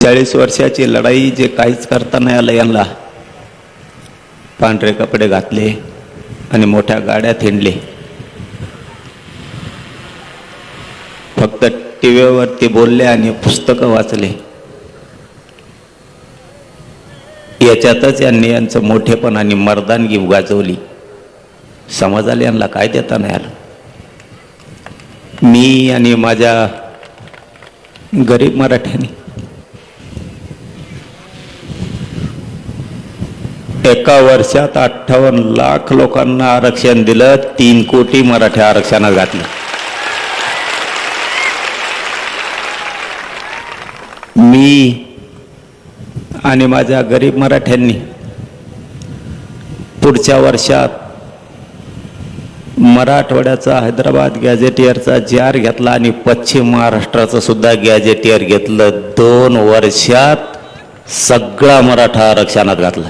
चाळीस वर्षाची लढाई जे काहीच करता नाही आलं यांना. पांढरे कपडे घातले आणि मोठ्या गाड्या हिंडले फक्त टी व्हीवरती बोलले आणि पुस्तकं वाचले. याच्यातच यांनी यांचं मोठेपण आणि मर्दानगी गाजवली. समाजाला यांना काय देता नाही आलं? मी आणि माझ्या गरीब मराठ्यांनी एका वर्षात अठ्ठावन्न लाख लोकांना आरक्षण दिलं तीन कोटी मराठा आरक्षणात घातलं. मी आणि माझ्या गरीब मराठ्यांनी पुढच्या वर्षात मराठवाड्याचा हैदराबाद गॅझेटियरचा जार घेतला आणि पश्चिम महाराष्ट्राचं सुद्धा गॅझेटियर घेतलं. दोन वर्षात सगळा मराठा आरक्षणात घातला.